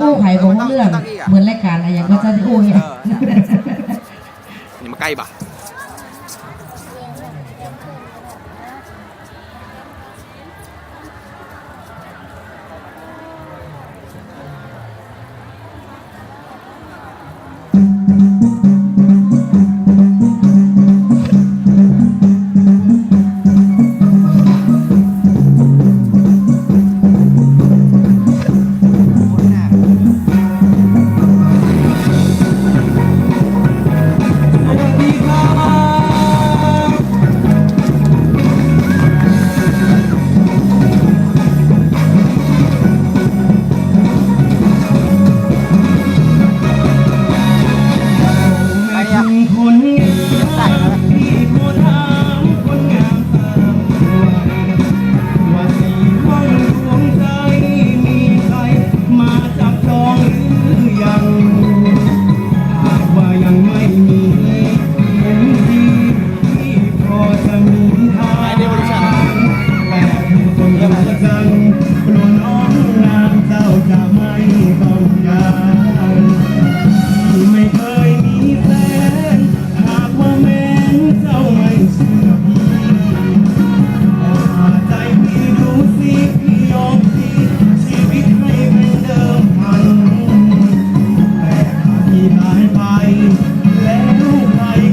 อู้ไผ่ของเรื่อง เหมือนรายการอะไรอย่างก็จะอู้เนี่ยนี่มาใกล้ปะ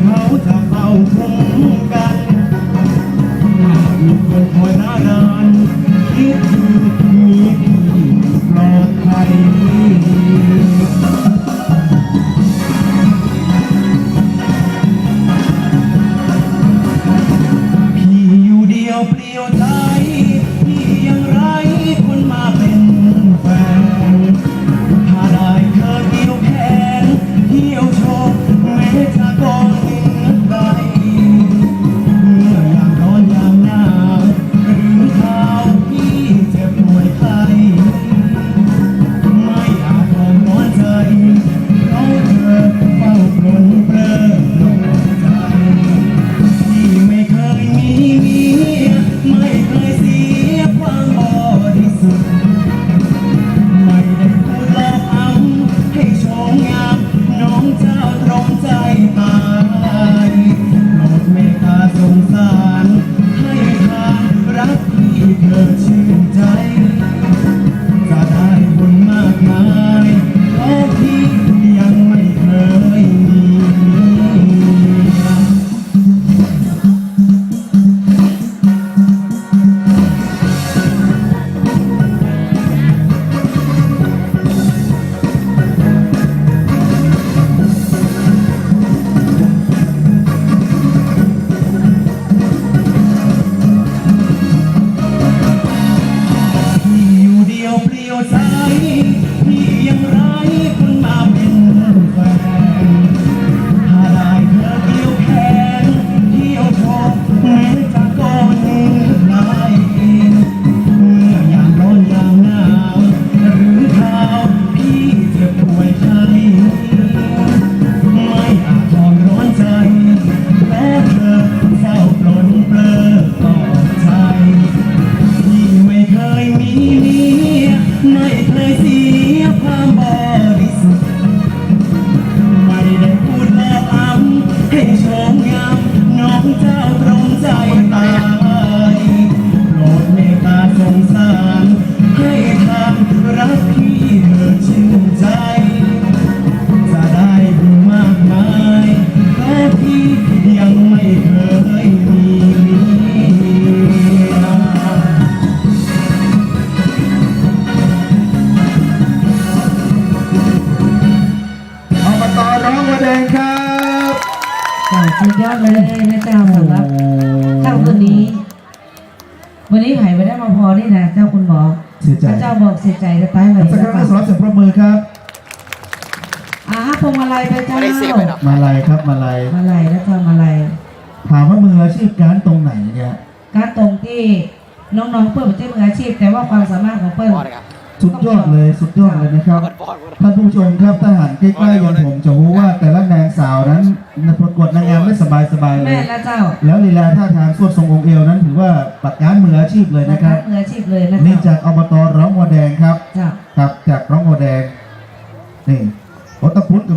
เขาจะเข้าคุ้มกันถ้ งามน้องเจ้าตรงใจตายโปรดเมตตาสงสาร ให้ทางรักที่เธอชื่นใจ แดงครับจ้าสุดยอดเลยนะเจ้าสำหรับเจ้าคนนี้ วันนี้ไผ่ไม่ได้มาพอนี่นะเจ้าคุณหมอเสียใจพระเจ้าบอกเสียใจจะตายเลยสักครั้งสำหรับเสียงปรบมือครับอ่าพวงมาลัยไปเจ้าไม่ได้เสียบเลยเนาะมาลัยครับมาลัยมาลัยแล้วเจ้ามาลัยถามว่ามืออาชีพการตรงไหนเนี่ยการตรงที่น้องๆเปิ้ลเป็นเจ้ามืออาชีพ แต่ว่าความสามารถของเปิ้ลพอเลยครับ สุดยอดเลยสุดยอดเลยนะครับเปิดบอลหมดท่านผู้ชมครับถ้าหันใกล้ๆอย่างผมจะรู้ว่าแต่ละนางสาวนั้นประกวดนางงามไม่สบายๆเลแม่ยและเจ้า แล้วลีลาท่าทางสวดทรงองค์เอวนั้นถือว่าปัดงานมืออาชีพเลยนะครับ มืออาชีพเลยนะนี่เจ้าจากอบตร้องวัวแดงครับ เจ้า ครับจากร้องวัวแดงนี่พอตะพุทธกับ